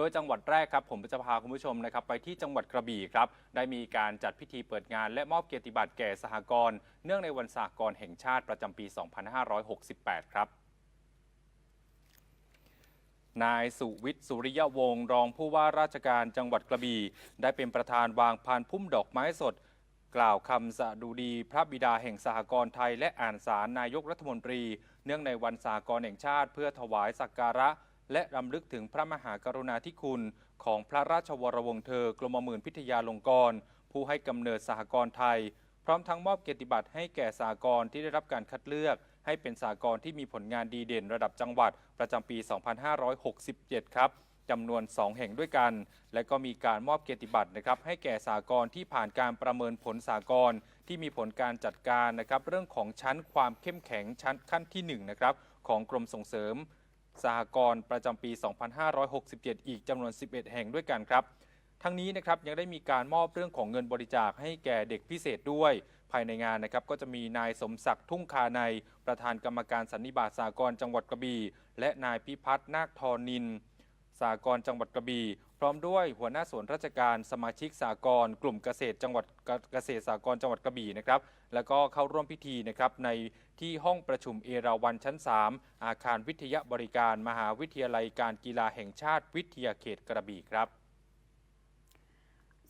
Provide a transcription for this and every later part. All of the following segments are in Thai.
โดยจังหวัดแรกครับผมจะพาคุณผู้ชมนะครับไปที่จังหวัดกระบี่ครับได้มีการจัดพิธีเปิดงาน และมอบเกียรติบัตรแก่สหกรณ์เนื่องในวันสหกรณ์แห่งชาติประจำปี 2568 ครับนายสุวิทย์สุริยวงศ์รองผู้ว่าราชการจังหวัดกระบี่ได้เป็นประธานวางพานพุ่มดอกไม้สด กล่าวคำสดุดี พระบิดาแห่งสหกรณ์ไทยและอ่านสารนายกรัฐมนตรี เนื่องในวันสหกรณ์แห่งชาติ เพื่อถวายสักการะ และรำลึกถึงพระมหากรุณาธิคุณของพระราชวรวงศ์เธอกรมหมื่นพิทยาลงกรณ์ผู้ให้กำเนิดสหกรณ์ไทย พร้อมทั้งมอบเกียรติบัตรให้แก่สหกรณ์ที่ได้รับการคัดเลือก ให้เป็นสหกรณ์ที่มีผลงานดีเด่นระดับจังหวัดประจำปี 2567 ครับจำนวน 2 แห่งด้วยกัน และก็มีการมอบเกียรติบัตรนะครับให้แก่สหกรณ์ที่ผ่านการประเมินผลสหกรณ์ที่มีผลการจัดการนะครับเรื่องของชั้นความเข้มแข็งชั้นขั้นที่1นะครับของกรมส่งเสริม สหกรณ์ประจำปี 2567 อีกจำนวน 11 แห่งด้วยกันครับ ทั้งนี้นะครับยังได้มีการมอบเรื่องของเงินบริจาคให้แก่เด็กพิเศษด้วย ภายในงานนะครับก็จะมีนายสมศักดิ์ทุ่งคาในประธานกรรมการสันนิบาตสากรณ์จังหวัดกระบี่และนายพิพัฒน์นาคทอนินสากรณ์จังหวัดกระบี่ พร้อมด้วยหัวหน้าส่วนราชการสมาชิกสากรณ์กลุ่มเกษตรจังหวัดเกษตรสากรณ์จังหวัดกระบี่นะครับแล้วก็เข้าร่วมพิธีนะครับในที่ห้องประชุมเอราวันชั้น 3 อาคารวิทยาบริการมหาวิทยาลัยการกีฬาแห่งชาติวิทยาเขตกระบี่ครับ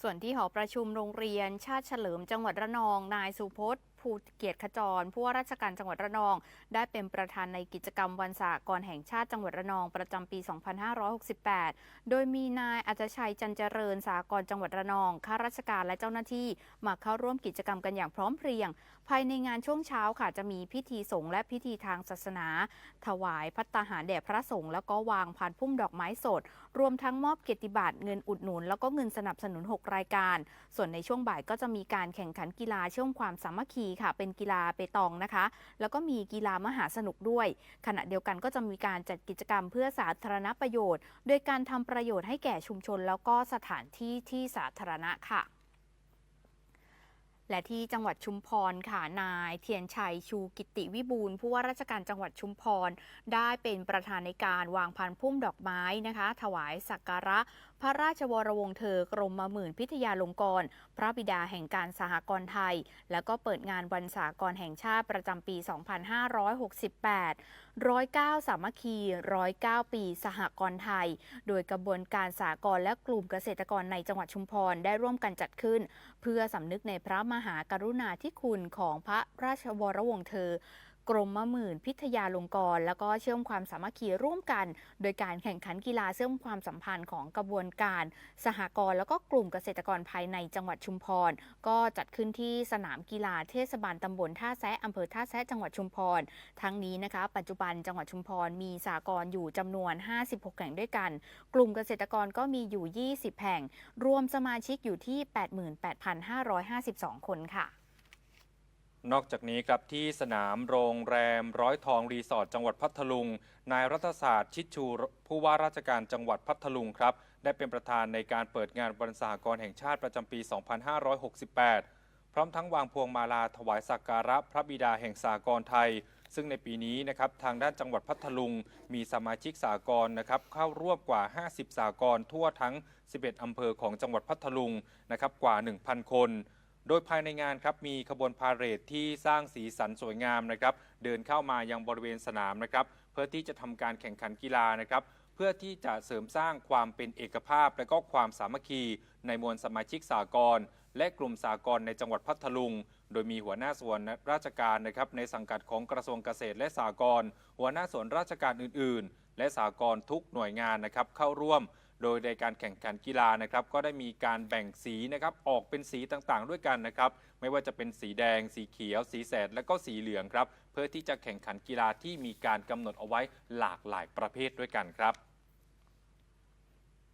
ส่วนที่หอประชุมโรงเรียนชาติเฉลิมจังหวัดระนองนายสุพจน์ ภูเกียรติขจรผู้ว่าราชการจังหวัดระนอง ได้เป็นประธานในกิจกรรมวันสากรแห่งชาติจังหวัดระนองประจำปี 2568 โดยมีนายอัจชัยจันเจริญสากรจังหวัดระนองข้าราชการและเจ้าหน้าที่มาเข้าร่วมกิจกรรมกันอย่างพร้อมเพรียง ภายในงานช่วงเช้าค่ะจะมีพิธีสงฆ์และพิธีทางศาสนา ถวายพัตตาหารแด่พระสงฆ์แล้วก็วางพานพุ่มดอกไม้สด รวมทั้งมอบเกียรติบัตรเงินอุดหนุน แล้วก็เงินสนับสนุน 6 รายการ ส่วนในช่วงบ่ายก็จะมีการแข่งขันกีฬาเชื่อมความสามัคคีค่ะ เป็นกีฬาเปตองนะคะ แล้วก็มีกีฬามหาสนุกด้วย ขณะเดียวกันก็จะมีการจัดกิจกรรมเพื่อสาธารณประโยชน์ โดยการทำประโยชน์ให้แก่ชุมชน แล้วก็สถานที่ที่สาธารณะค่ะและที่จังหวัดชุมพรค่ะ นายเทียนชัยชูกิติวิบูลผู้ว่าราชการจังหวัดชุมพร ได้เป็นประธานในการวางพันพุ่มดอกไม้นะคะ ถวายสักการะพระราชวรวงศ์เธอกรมมหมื่นพิทยาลงกรณ์พระบิดาแห่งการสหกรณ์ไทย แล้วก็เปิดงานวันสากรณ์แห่งชาติประจำปี 2568ร้อยเก้าสามัคคีร้อยเก้าปีสหกรณ์ไทย โดยกระบวนการสากลและกลุ่มเกษตรกรในจังหวัดชุมพรได้ร่วมกันจัดขึ้น เพื่อสำนึกในพระมหากรุณาธิคุณของพระราชวรวงศ์เธอ กรมมะหมื่นพิทยาลงกรณ์แล้วก็เชื่อมความสามัคคีร่วมกัน โดยการแข่งขันกีฬาเชื่อมความสัมพันธ์ของกระบวนการ สหกรณ์แล้วก็กลุ่มเกษตรกรภายในจังหวัดชุมพร ก็จัดขึ้นที่สนามกีฬาเทศบาลตำบลท่าแซะอำเภอท่าแซะจังหวัดชุมพร ทั้งนี้นะคะปัจจุบันจังหวัดชุมพรมีสากรณ์อยู่จำนวน 56 แห่งด้วยกัน กลุ่มเกษตรกรก็มีอยู่ 20 แห่ง รวมสมาชิกอยู่ที่ 88,552 คนค่ะ นอกจากนี้ครับที่สนามโรงแรมร้อยทองรีสอร์ทจังหวัดพัทลุง นายรัฐศาสตร์ชิดชูผู้ว่าราชการจังหวัดพัทลุงครับ ได้เป็นประธานในการเปิดงานวันสหกรณ์แห่งชาติประจำปี 2568 พร้อมทั้งวางพวงมาลาถวายสักการะพระบิดาแห่งสากรไทย ซึ่งในปีนี้นะครับทางด้านจังหวัดพัทลุง มีสมาชิกสากรนะครับเข้าร่วมกว่า 50 สากรทั่วทั้ง 11 อำเภอของจังหวัดพัทลุงนะครับกว่า 1,000 คน โดยภายในงานครับมีขบวนพาเหรดที่สร้างสีสันสวยงามนะครับ เดินเข้ามายังบริเวณสนามนะครับ เพื่อที่จะทำการแข่งขันกีฬานะครับ เพื่อที่จะเสริมสร้างความเป็นเอกภาพ และก็ความสามัคคี ในมวลสมาชิกสากลและกลุ่มสากลในจังหวัดพัทลุง โดยมีหัวหน้าส่วนราชการนะครับในสังกัดของกระทรวงเกษตรและสากลหัวหน้าส่วนราชการอื่น ๆ และสากลทุกหน่วยงานนะครับเข้าร่วม โดยในการแข่งขันกีฬานะครับก็ได้มีการแบ่งสีนะครับออกเป็นสีต่างๆ ด้วยกันนะครับไม่ว่าจะเป็นสีแดง สีเขียว สีแสด และก็สีเหลืองครับ เพื่อที่จะแข่งขันกีฬาที่มีการกำหนดเอาไว้หลากหลายประเภทด้วยกันครับ